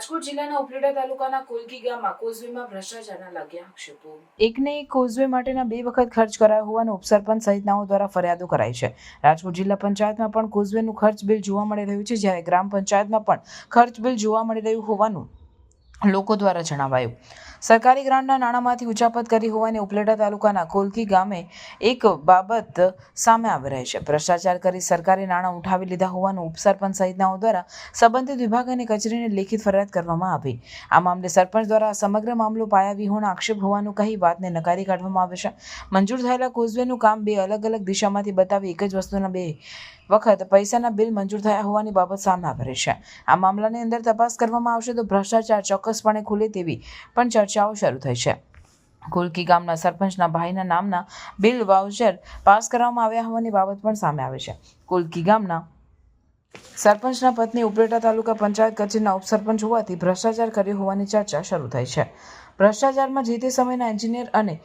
રાજકોટ જિલ્લાના ઉપલેટા તાલુકાના કોલકી ગામમાં કોઝવેમાં ભ્રષ્ટાચારના લાગ્યા આક્ષેપો. એકને એક કોઝવે માટેના બે વખત ખર્ચ કરાયો હોવાનું ઉપસરપંચ સહિતનાઓ દ્વારા ફરિયાદો કરાઈ છે. રાજકોટ જિલ્લા પંચાયતમાં પણ કોઝવેનું ખર્ચ બિલ જોવા મળી રહ્યું છે, જ્યારે ગ્રામ પંચાયતમાં પણ ખર્ચ બિલ જોવા મળી રહ્યું હોવાનું લોકો દ્વારા જણાવાયું. સરકારી ગ્રાન્ટના નાણાંમાંથી ઉચાપત કરી હોવાની ઉપલેટા તાલુકાના કોલકી ગામે એક બાબત સામે આવી રહી છે. ભ્રષ્ટાચાર કરી સરકારી નાણાં ઉઠાવી લીધા હોવાનું ઉપસરપંચ સહિતનાઓ દ્વારા સંબંધિત વિભાગ અને કચેરીને લેખિત ફરિયાદ કરવામાં આવી. આ મામલે સરપંચ દ્વારા સમગ્ર મામલો પાયા વિહોણ આક્ષેપ હોવાનું કહી વાતને નકારી કાઢવામાં આવે છે. મંજૂર થયેલા કોઝવેનું કામ બે અલગ અલગ દિશામાંથી બતાવી એક જ વસ્તુના બે વખત પૈસાના બિલ મંજૂર થયા હોવાની બાબત સામે આવી રહી છે. આ મામલાની અંદર તપાસ કરવામાં આવશે તો ભ્રષ્ટાચાર ચોક્કસપણે ખુલે તેવી પણ ચર્ચાઓ શરૂ થઈ છે. કુલકી ગામના સરપંચના ભાઈના નામના બિલ વાઉચર પાસ કરવામાં આવ્યા હોવાની બાબત પણ સામે આવે છે. કુલકી ગામના સરપંચના પત્ની ઉપલેટા તાલુકા પંચાયત કચેરીના ઉપસરપંચ હોવાથી ભ્રષ્ટાચાર કર્યો હોવાની ચર્ચા શરૂ થઈ છે. ભ્રષ્ટાચારમાં જે તે સમયના એન્જિનિયર અને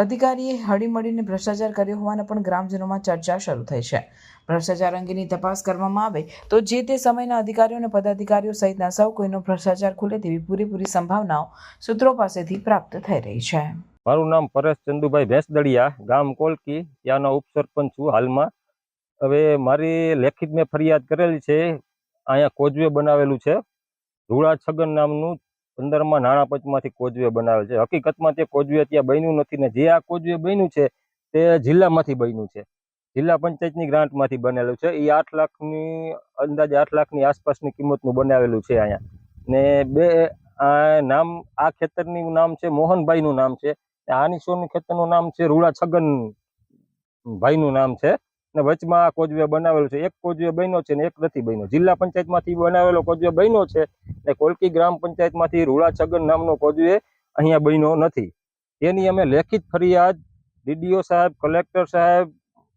અધિકારીએ હળીમળીને ભ્રષ્ટાચાર કર્યો હોવાના પણ ગ્રામજનોમાં ચર્ચા શરૂ થઈ છે. ભ્રષ્ટાચાર અંગેની તપાસ કરવામાં આવે તો જે તે સમયના અધિકારીઓ અને પદાધિકારીઓ સહિતના સૌ કોઈનો ભ્રષ્ટાચાર ખુલે તેવી પૂરેપૂરી સંભાવનાઓ સૂત્રો પાસેથી પ્રાપ્ત થઈ રહી છે. મારું નામ પરેશ ચંદુભાઈ ભેંસદડિયા, ગામ કોલકી, ત્યાંનો ઉપસરપંચ છું હાલમાં. હવે મારી લેખિત મેં ફરિયાદ કરેલી છે, અહીંયા કોજવે બનાવેલું છે. રૂડા છગન નામનું પંદરમાં નાણાં પંચમાંથી કોજવે બનાવેલ છે. હકીકતમાં તે કોજવે ત્યાં બન્યું નથી ને જે આ કોજવે બન્યું છે તે જિલ્લામાંથી બન્યું છે. જિલ્લા પંચાયતની ગ્રાન્ટમાંથી બનેલું છે. એ આઠ લાખની અંદાજે આઠ લાખની આસપાસની કિંમતનું બનાવેલું છે અહીંયા. ને બે નામ, આ ખેતરનું નામ છે મોહનભાઈનું નામ છે. આની સોનું ખેતરનું નામ છે રૂડા છગન ભાઈનું નામ છે. ને વચમાં આ કોજવે બનાવેલું છે. એક કોજવે બન્યો છે ને એક નથી બન્યો. જિલ્લા પંચાયતમાંથી બનાવેલો કોજવે બન્યો છે ને કોલકી ગ્રામ પંચાયતમાંથી રૂળા છગન નામનો કોજવે અહીંયા બન્યો નથી. તેની અમે લેખિત ફરિયાદ ડીડીઓ સાહેબ કલેક્ટર સાહેબ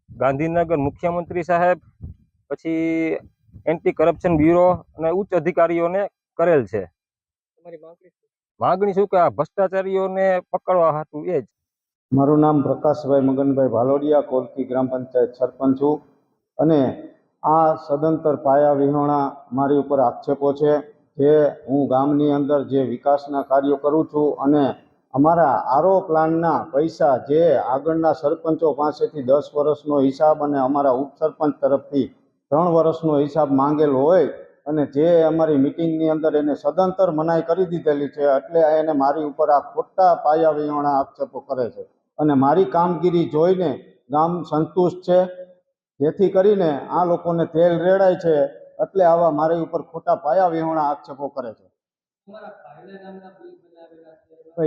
ગાંધીનગર મુખ્યમંત્રી સાહેબ પછી એન્ટી કરપ્શન બ્યુરો અને ઉચ્ચ અધિકારીઓને કરેલ છે. માગણી શું? કે આ ભ્રષ્ટાચારીઓને પકડવા હતું એ જ. મારું નામ પ્રકાશભાઈ મગનભાઈ ભાલોડિયા, કોલકી ગ્રામ પંચાયત સરપંચ છું અને આ સદંતર પાયા વિહોણા મારી ઉપર આક્ષેપો છે જે હું ગામની અંદર જે વિકાસના કાર્યો કરું છું અને અમારા આરો પ્લાનના પૈસા જે આગળના સરપંચો પાસેથી દસ વર્ષનો હિસાબ અને અમારા ઉપસરપંચ તરફથી ત્રણ વર્ષનો હિસાબ માંગેલો હોય અને જે અમારી મિટિંગની અંદર એને સદંતર મનાઈ કરી દીધેલી છે, એટલે એને મારી ઉપર આ ખોટા પાયા વિહોણા આક્ષેપો કરે છે. અને મારી કામગીરી જોઈને ગામ સંતુષ્ટ છે. જેથી કરીને આ લોકોને તેલ રેડાય છે એટલે આવા મારી ઉપર ખોટા પાયા વિહોણા આક્ષેપો કરે છે.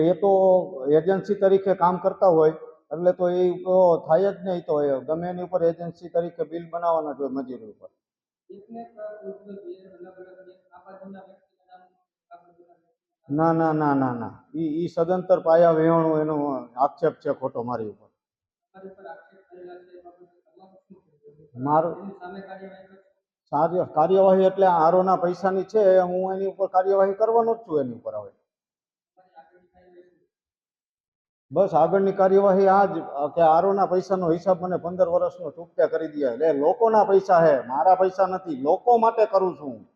એ તો એજન્સી તરીકે કામ કરતા હોય, એટલે તો એ તો થાય જ નહીં તો ગમે એની ઉપર એજન્સી તરીકે બિલ બનાવવાના જોઈએ મજૂરી ઉપર. ના ના ના ના ના. ઈ ઈ સદંતર પાયા વિહોણું એનો આક્ષેપ છે ખોટો મારી ઉપર. મારું કાર્યવાહી એટલે આરોના પૈસાની છે, હું એની ઉપર કાર્યવાહી કરવાનો જ છું એની ઉપર હવે. બસ આગળની કાર્યવાહી આ જ, કે આરોના પૈસાનો હિસાબ મને પંદર વર્ષનો ચૂકત્યા કરી દે. એટલે લોકોના પૈસા હે, મારા પૈસા નથી, લોકો માટે કરું છું